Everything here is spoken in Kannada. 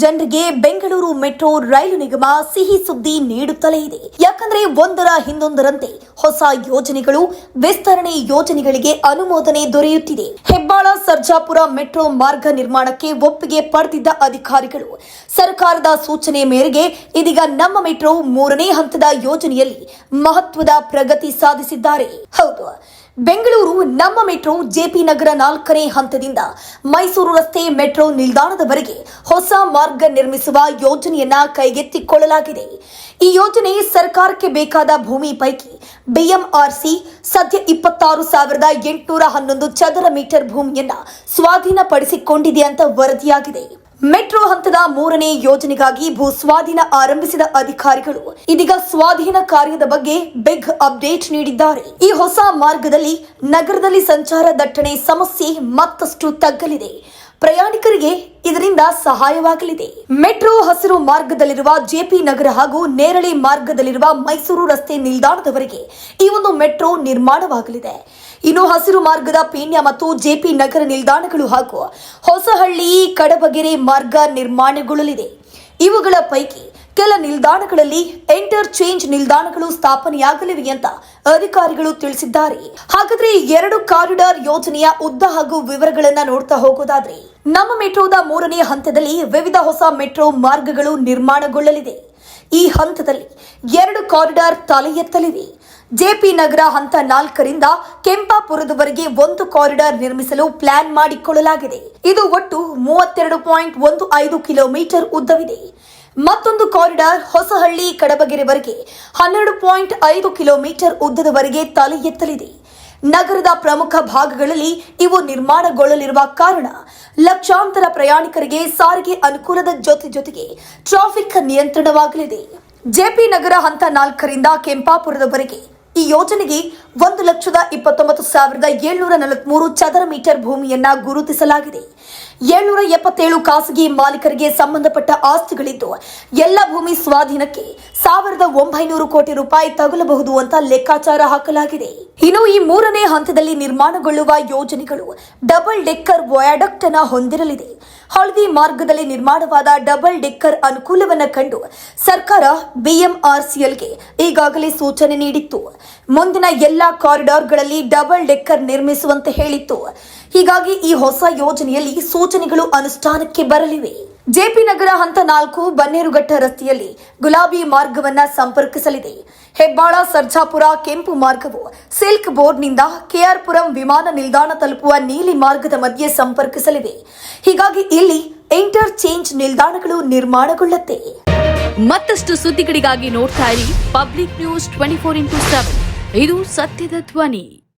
ಜನರಿಗೆ ಬೆಂಗಳೂರು ಮೆಟ್ರೋ ರೈಲು ನಿಗಮ ಸಿಹಿ ಸುದ್ದಿ ನೀಡುತ್ತಲೇ ಇದೆ. ಯಾಕಂದ್ರೆ ಒಂದರ ಹಿಂದೊಂದರಂತೆ ಹೊಸ ಯೋಜನೆಗಳು, ವಿಸ್ತರಣೆ ಯೋಜನೆಗಳಿಗೆ ಅನುಮೋದನೆ ದೊರೆಯುತ್ತಿದೆ. ಹೆಬ್ಬಾಳ, ಸರ್ಜಾಪುರ ಮೆಟ್ರೋ ಮಾರ್ಗ ನಿರ್ಮಾಣಕ್ಕೆ ಒಪ್ಪಿಗೆ ಪಡೆದಿದ್ದ ಅಧಿಕಾರಿಗಳು, ಸರ್ಕಾರದ ಸೂಚನೆ ಮೇರೆಗೆ ಇದೀಗ ನಮ್ಮ ಮೆಟ್ರೋ ಮೂರನೇ ಹಂತದ ಯೋಜನೆಯಲ್ಲಿ ಮಹತ್ವದ ಪ್ರಗತಿ ಸಾಧಿಸಿದ್ದಾರೆ. ಹೌದು, ಬೆಂಗಳೂರು ನಮ್ಮ ಮೆಟ್ರೋ ಜೆಪಿ ನಗರ ನಾಲ್ಕನೇ ಹಂತದಿಂದ ಮೈಸೂರು ರಸ್ತೆ ಮೆಟ್ರೋ ನಿಲ್ದಾಣದವರೆಗೆ ಹೊಸ ಮಾರ್ಗ ನಿರ್ಮಿಸುವ ಯೋಜನೆಯನ್ನ ಕೈಗೆತ್ತಿಕೊಳ್ಳಲಾಗಿದೆ. ಈ ಯೋಜನೆ ಸರ್ಕಾರಕ್ಕೆ ಬೇಕಾದ ಭೂಮಿ ಪೈಕಿ ಬಿಎಂಆರ್ಸಿ ಸದ್ಯ ಇಪ್ಪತ್ತಾರು ಸಾವಿರದ ಎಂಟುನೂರ ಹನ್ನೊಂದು ಚದರ ಮೀಟರ್ ಭೂಮಿಯನ್ನ ಸ್ವಾಧೀನಪಡಿಸಿಕೊಂಡಿದೆ ಅಂತ ವರದಿಯಾಗಿದೆ. ಮೆಟ್ರೋ ಹಂತದ ಮೂರನೇ ಯೋಜನೆಗಾಗಿ ಭೂ ಸ್ವಾಧೀನ ಆರಂಭಿಸಿದ ಅಧಿಕಾರಿಗಳು ಇದೀಗ ಸ್ವಾಧೀನ ಕಾರ್ಯದ ಬಗ್ಗೆ ಬಿಗ್ ಅಪ್ಡೇಟ್ ನೀಡಿದ್ದಾರೆ. ಈ ಹೊಸ ಮಾರ್ಗದಲ್ಲಿ ನಗರದಲ್ಲಿ ಸಂಚಾರ ದಟ್ಟಣೆ ಸಮಸ್ಯೆ ಮತ್ತಷ್ಟು ತಗ್ಗಲಿದೆ. ಪ್ರಯಾಣಿಕರಿಗೆ ಇದರಿಂದ ಸಹಾಯವಾಗಲಿದೆ. ಮೆಟ್ರೋ ಹಸಿರು ಮಾರ್ಗದಲ್ಲಿರುವ ಜೆಪಿ ನಗರ ಹಾಗೂ ನೇರಳೆ ಮಾರ್ಗದಲ್ಲಿರುವ ಮೈಸೂರು ರಸ್ತೆ ನಿಲ್ದಾಣದವರೆಗೆ ಈ ಒಂದು ಮೆಟ್ರೋ ನಿರ್ಮಾಣವಾಗಲಿದೆ. ಇನ್ನು ಹಸಿರು ಮಾರ್ಗದ ಪೀಣ್ಯ ಮತ್ತು ಜೆಪಿ ನಗರ ನಿಲ್ದಾಣಗಳು ಹಾಗೂ ಹೊಸಹಳ್ಳಿ, ಕಡಬಗೆರೆ ಮಾರ್ಗ ನಿರ್ಮಾಣಗೊಳ್ಳಲಿದೆ. ಇವುಗಳ ಪೈಕಿ ಕೆಲ ನಿಲ್ದಾಣಗಳಲ್ಲಿ ಎಂಟರ್ ಚೇಂಜ್ ನಿಲ್ದಾಣಗಳು ಸ್ಥಾಪನೆಯಾಗಲಿವೆ ಅಂತ ಅಧಿಕಾರಿಗಳು ತಿಳಿಸಿದ್ದಾರೆ. ಹಾಗಾದ್ರೆ ಎರಡು ಕಾರಿಡಾರ್ ಯೋಜನೆಯ ಉದ್ದ ಹಾಗೂ ವಿವರಗಳನ್ನ ನೋಡ್ತಾ ಹೋಗೋದಾದ್ರೆ ನಮ್ಮ ಮೆಟ್ರೋದ ಮೂರನೇ ಹಂತದಲ್ಲಿ ವಿವಿಧ ಹೊಸ ಮೆಟ್ರೋ ಮಾರ್ಗಗಳು ನಿರ್ಮಾಣಗೊಳ್ಳಲಿದೆ. ಈ ಹಂತದಲ್ಲಿ ಎರಡು ಕಾರಿಡಾರ್ ತಲೆ ಎತ್ತಲಿವೆ ಜೆಪಿ ನಗರ ಹಂತ ನಾಲ್ಕರಿಂದ ಕೆಂಪಾಪುರದವರೆಗೆ ಒಂದು ಕಾರಿಡಾರ್ ನಿರ್ಮಿಸಲು ಪ್ಲಾನ್ ಮಾಡಿಕೊಳ್ಳಲಾಗಿದೆ. ಇದು ಒಟ್ಟು ಮೂವತ್ತೆರಡು ಪಾಯಿಂಟ್ ಒಂದು ಐದು ಕಿಲೋಮೀಟರ್ ಉದ್ದವಿದೆ. ಮತ್ತೊಂದು ಕಾರಿಡಾರ್ ಹೊಸಹಳ್ಳಿ ಕಡಬಗೆರೆವರೆಗೆ ಹನ್ನೆರಡು ಪಾಯಿಂಟ್ ಐದು ಕಿಲೋಮೀಟರ್ ಉದ್ದದವರೆಗೆ ತಲೆ ಎತ್ತಲಿದೆ ನಗರದ ಪ್ರಮುಖ ಭಾಗಗಳಲ್ಲಿ ಇವು ನಿರ್ಮಾಣಗೊಳ್ಳಲಿರುವ ಕಾರಣ ಲಕ್ಷಾಂತರ ಪ್ರಯಾಣಿಕರಿಗೆ ಸಾರಿಗೆ ಅನುಕೂಲದ ಜೊತೆ ಜೊತೆಗೆ ಟ್ರಾಫಿಕ್ ನಿಯಂತ್ರಣವಾಗಲಿದೆ. ಜೆಪಿ ನಗರ ಹಂತ ನಾಲ್ಕರಿಂದ ಕೆಂಪಾಪುರದವರೆಗೆ ಈ ಯೋಜನೆಗೆ ಒಂದು ಲಕ್ಷದ ಇಪ್ಪತ್ತೊಂಬತ್ತು ಸಾವಿರದ ಏಳ್ನೂರ ನಲವತ್ಮೂರು ಚದರ ಮೀಟರ್ ಭೂಮಿಯನ್ನ ಗುರುತಿಸಲಾಗಿದೆ. ಏಳ್ನೂರ ಎಪ್ಪತ್ತೇಳು ಖಾಸಗಿ ಮಾಲೀಕರಿಗೆ ಸಂಬಂಧಪಟ್ಟ ಆಸ್ತಿಗಳಿದ್ದು, ಎಲ್ಲ ಭೂಮಿ ಸ್ವಾಧೀನಕ್ಕೆ ಸಾವಿರದ ಒಂಬೈನೂರು ಕೋಟಿ ರೂಪಾಯಿ ತಗುಲಬಹುದು ಅಂತ ಲೆಕ್ಕಾಚಾರ ಹಾಕಲಾಗಿದೆ. ಇನ್ನು ಈ ಮೂರನೇ ಹಂತದಲ್ಲಿ ನಿರ್ಮಾಣಗೊಳ್ಳುವ ಯೋಜನೆಗಳು ಡಬಲ್ ಡೆಕ್ಕರ್ ವಯಾಡಕ್ಟ್ ಅನ್ನ ಹೊಂದಿರಲಿದೆ. ಹಳದಿ ಮಾರ್ಗದಲ್ಲಿ ನಿರ್ಮಾಣವಾದ ಡಬಲ್ ಡೆಕ್ಕರ್ ಅನುಕೂಲವನ್ನ ಕಂಡು ಸರ್ಕಾರ ಬಿಎಂಆರ್ಸಿಎಲ್ಗೆ ಈಗಾಗಲೇ ಸೂಚನೆ ನೀಡಿತ್ತು. ಮುಂದಿನ ಎಲ್ಲಾ ಕಾರಿಡಾರ್ಗಳಲ್ಲಿ ಡಬಲ್ ಡೆಕ್ಕರ್ ನಿರ್ಮಿಸುವಂತೆ ಹೇಳಿತ್ತು. ಹೀಗಾಗಿ ಈ ಹೊಸ ಯೋಜನೆಯಲ್ಲಿ ಸೂಚನೆಗಳು ಅನುಷ್ಠಾನಕ್ಕೆ ಬರಲಿವೆ. ಜೆಪಿ ನಗರ ಹಂತ ನಾಲ್ಕು ಬನ್ನೇರುಘಟ್ಟ ರಸ್ತೆಯಲ್ಲಿ ಗುಲಾಬಿ ಮಾರ್ಗವನ್ನ ಸಂಪರ್ಕಿಸಲಿದೆ. ಹೆಬ್ಬಾಳ, ಸರ್ಜಾಪುರ, ಕೆಂಪು ಮಾರ್ಗವು ಸಿಲ್ಕ್ ಬೋರ್ಡ್ನಿಂದ ಕೆಆರ್ಪುರಂ ವಿಮಾನ ನಿಲ್ದಾಣ ತಲುಪುವ ನೀಲಿ ಮಾರ್ಗದ ಮಧ್ಯೆ ಸಂಪರ್ಕಿಸಲಿದೆ. ಹೀಗಾಗಿ ಇಲ್ಲಿ ಇಂಟರ್ ಚೇಂಜ್ ನಿಲ್ದಾಣಗಳು ನಿರ್ಮಾಣಗೊಳ್ಳುತ್ತೆ. ಮತ್ತಷ್ಟು ಸುದ್ದಿಗಳಿಗಾಗಿ ನೋಡ್ತಾ ಇರಿ public news twenty four into seven. ಇದು ಸತ್ಯದ ಧ್ವನಿ.